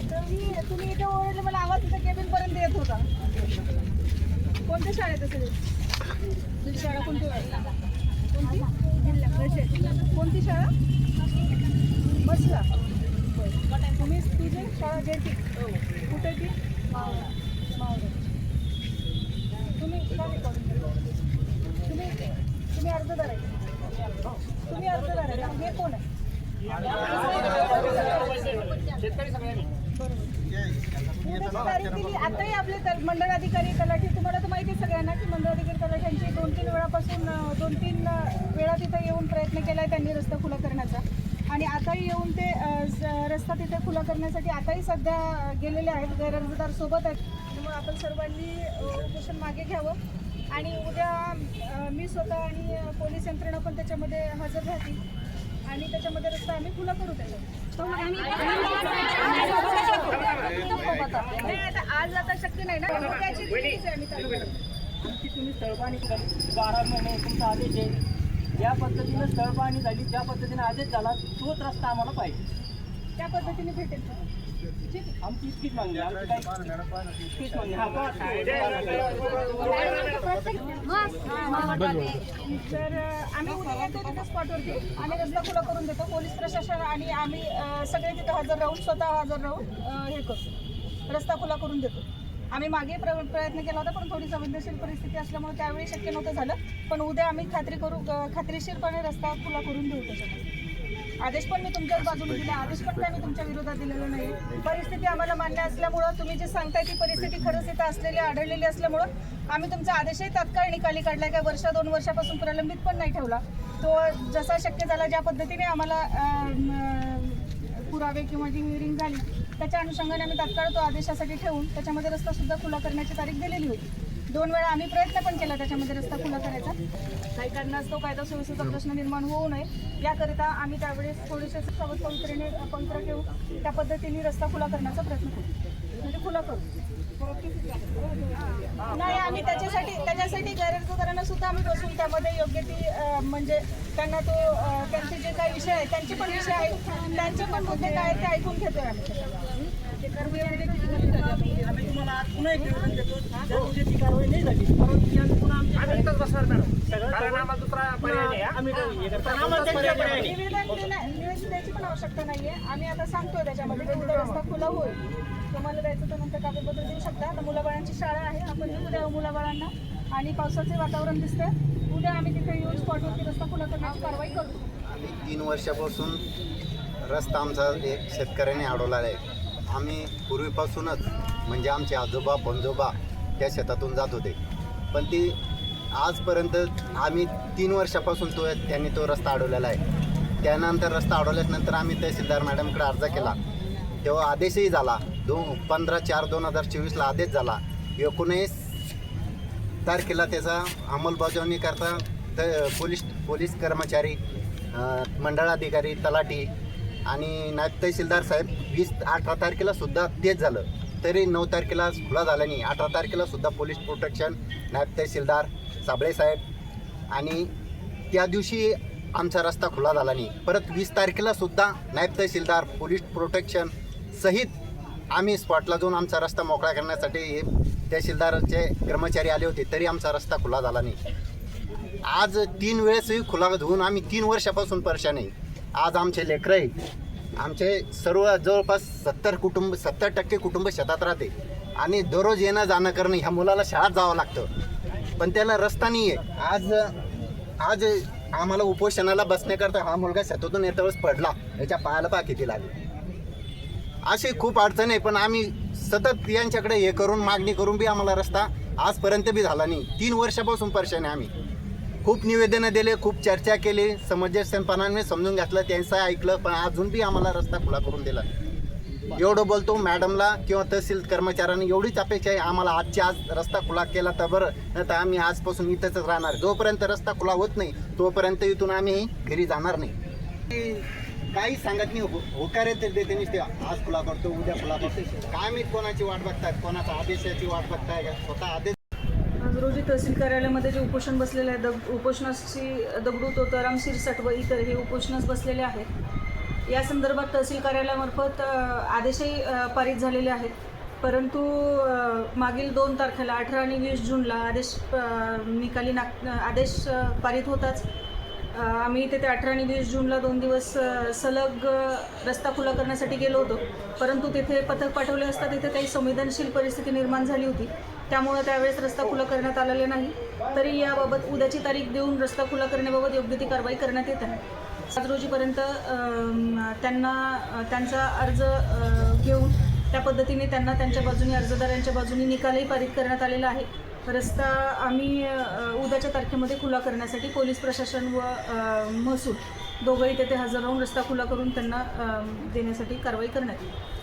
तुम्ही तुम्ही इथे ओरडले मला आवाज इथं केबिन पर्यंत येत होता कोणत्या शाळेत असेल तुझी शाळा कोणती कोणती जिल्हा परिषद कोणती शाळा बसला तुम्ही तुझी शाळा जेटी कुठे ती मावळा मावळा तुम्ही काय recording करता? तुम्ही तुम्ही अर्जदार आहे तुम्ही अर्जदार आहे हे कोण आहे उद्याची तारीख दिली आताही आपले तर- मंडळ अधिकारी तलाठी तुम्हाला तर माहिती आहे सगळ्यांना की मंडळ अधिकारी तलाठ्यांची दोन तीन वेळापासून दोन तीन वेळा तिथं येऊन प्रयत्न केला आहे त्यांनी रस्ता खुला करण्याचा. आणि आताही येऊन ते स- रस्ता तिथे खुला करण्यासाठी आताही सध्या गेलेले आहेत गैरअर्जदार सोबत आहेत. त्यामुळे आपण सर्वांनी उपोषण मागे घ्यावं. आणि उद्या मी स्वतः आणि पोलीस यंत्रणा पण त्याच्यामध्ये हजर राहतील. आणि त्याच्यामध्ये रस्ता आम्ही खुला करू त्याचा. आज आता शक्य नाही ना. आमची तुम्ही स्थळपाणी बारा महिने तुमचा आदेश आहे ज्या पद्धतीनं स्थळपाणी झाली ज्या पद्धतीने आदेश झाला तोच रस्ता आम्हाला पाहिजे त्या पद्धतीने भेटेल ठीक आहे आमची इतकीच मागणी. आमची काही इतकीच मागणी. हा, तर अं, आम्ही उद्या येतो तिथे स्पॉटवरती आम्ही रस्ता खुला करून देतो. पोलीस प्रशासन आणि आम्ही सगळे तिथे हजर राहून स्वतः हजर राहून हे करतो. रस्ता खुला करून देतो. आम्ही मागे प्र प्रयत्न केला होता पण थोडी संवेदनशील परिस्थिती असल्यामुळे त्यावेळी शक्य नव्हतं झालं. पण उद्या आम्ही खात्री करू खात्रीशीरपणे रस्ता खुला करून देऊ त्याच्यामध्ये. आदेश पण मी तुमच्याच बाजूने दिला. आदेश पण काय मी तुमच्या विरोधात दिलेला नाही. परिस्थिती आम्हाला मान्य असल्यामुळं तुम्ही जे सांगताय ती परिस्थिती खरंच इथं असलेली आढळलेली असल्यामुळं आम्ही तुमचा आदेशही तात्काळ निकाली काढला काय वर्ष दोन वर्षापासून प्रलंबित पण नाही ठेवला. तो जसा शक्य झाला ज्या पद्धतीने आम्हाला पुरावे किंवा जी हिअरिंग झाली त्याच्या अनुषंगाने आम्ही तात्काळ तो आदेशासाठी ठेवून त्याच्यामध्ये रस्ता सुद्धा खुला करण्याची तारीख दिलेली होती. दोन वेळा आम्ही प्रयत्न पण केला त्याच्यामध्ये रस्ता खुला करायचा. काही कारणास्तव कायदा सुव्यवस्थेचा प्रश्न निर्माण होऊ नये. याकरिता आम्ही त्यावेळेस थोडेसे सोबत पवित्रेने पवित्र ठेवून त्या पद्धतीने रस्ता खुला करण्याचा प्रयत्न करू नाही आम्ही त्याच्यासाठी त्याच्यासाठी गैरहजरदारांना सुद्धा आम्ही बसून त्यामध्ये योग्य ती म्हणजे त्यांना तो त्यांचे जे काही विषय आहेत त्यांचे पण विषय आहेत. त्यांचे पण मुद्दे काय आहेत ते ऐकून घेतोय आम्ही. ते कर्मचारी आम्ही तुम्हाला पुन्हा एक निवेदन देतो. जर उद्याची कारवाई नाही झाली परंतु पुन्हा आमच्या बसणार मॅडम. निवेदन देण्या- निवेदन द्यायची पण आवश्यकता नाहीये. आम्ही आता सांगतोय त्याच्यामध्ये रस्ता खुला होईल. तुम्हाला द्यायचं तर नंतर कागदपत्र देऊ शकता. आता मुलाबाळांची शाळा आहे. आपण देऊ द्या हो मुलाबाळांना. आणि पावसाचे वातावरण दिसतंय. उद्या आम्ही तिथे येऊन स्पॉटवरती रस्ता खुला करण्याची कारवाई करतो आम्ही तीन वर्षापासून रस्ता आमचा एक शेतकऱ्याने अडवला आहे. आम्ही पूर्वीपासूनच म्हणजे आमचे आजोबा पंजोबा त्या शेतातून जात होते. पण ती आजपर्यंत आम्ही तीन वर्षापासून तो त्यांनी तो रस्ता अडवलेला आहे. त्यानंतर रस्ता अडवल्यानंतर आम्ही तहसीलदार मॅडमकडे अर्ज केला. तेव्हा आदेशही झाला दोन पंधरा चार दोन हजार चोवीसला आदेश झाला. एकोणीस तारखेला त्याचा अंमलबजावणी करता त पोलीस पोलीस कर्मचारी मंडळाधिकारी तलाठी आणि नायब तहसीलदार साहेब वीस अठरा तारखेला सुद्धा तेच झालं. तरी नऊ तारखेला खुला झाला नाही. अठरा तारखेला सुद्धा पोलीस प्रोटेक्शन नायब तहसीलदार साबळे साहेब आणि त्या दिवशी आमचा रस्ता खुला झाला नाही. परत वीस तारखेला सुद्धा नायब तहसीलदार पोलीस प्रोटेक्शन सहित आम्ही स्पॉटला जाऊन आमचा रस्ता मोकळा करण्यासाठी हे तहसीलदारचे कर्मचारी आले होते तरी आमचा रस्ता खुला झाला नाही. आज तीन वेळेसही खुला धुवून आम्ही तीन वर्षापासून परेशान आहे आज आमचे लेकरं आहे आमचे सर्व जवळपास सत्तर कुटुंब सत्तर टक्के कुटुंब शेतात राहते. आणि दररोज येणं जाणं करणं ह्या मुलाला शाळेत जावं लागतं. पण त्याला रस्ता नाही आहे आज आज आम्हाला उपोषणाला बसण्याकरता हा मुलगा शेतातून येत्या वेळेस पडला. याच्या पायाला पा किती लागली? अशी खूप अडचण आहे पण आम्ही सतत यांच्याकडे हे करून मागणी करून बी आम्हाला रस्ता आजपर्यंत बी झाला नाही. तीन वर्षापासून परेशान आहे आम्ही. खूप निवेदनं दिले खूप चर्चा केली समंजसपणाने समजून घेतलं त्यांचं ऐकलं पण अजून बी आम्हाला रस्ता खुला करून दिला. एवढं बोलतो मॅडमला किंवा तहसील कर्मचाऱ्यांनी एवढीच अपेक्षा आहे आम्हाला आजच्या आज रस्ता खुला केला तर बरं नाही तर आम्ही आजपासून इथंच राहणार. जोपर्यंत रस्ता खुला होत नाही तोपर्यंत इथून आम्ही घरी जाणार नाही. काही सांगत नाही हो- होकार येते देते नुसते आज खुला करतो उद्या खुला करतो. काय मी कोणाची वाट बघतायत कोणाचा आदेशाची वाट बघताय का? स्वतः आदेश आज रोजी तहसील कार्यालयामध्ये जे उपोषण बसलेले आहे दग उपोषणाची दगडू तोताराम शिरसाट व इतर हे उपोषणास बसलेले आहेत. या संदर्भात तहसील कार्यालयामार्फत आदेशही पारित झालेले आहेत. परंतु मागील दोन तारखेला अठरा आणि वीस जूनला आदेश निकाली नाग आदेश पारित होताच. आम्ही तिथे अठरा आणि वीस जूनला दोन दिवस सलग रस्ता खुला करण्यासाठी गेलो होतो. परंतु तिथे पथक पाठवले असता तिथे काही संवेदनशील परिस्थिती निर्माण झाली होती. त्यामुळं त्यावेळेस रस्ता खुला करण्यात आलेला नाही. तरी याबाबत उद्याची तारीख देऊन रस्ता खुला करण्याबाबत योग्य ती कारवाई करण्यात येत आहे. सात रोजीपर्यंत त्यांना त्यांचा अर्ज घेऊन त्या पद्धतीने त्यांना त्यांच्या बाजूने अर्जदारांच्या बाजूने निकालही पारित करण्यात आलेला आहे. रस्ता आम्ही उद्याच्या तारखेमध्ये खुला करण्यासाठी पोलीस प्रशासन व महसूल दोघंही तेथे हजर राहून रस्ता खुला करून त्यांना देण्यासाठी कारवाई करण्यात येईल.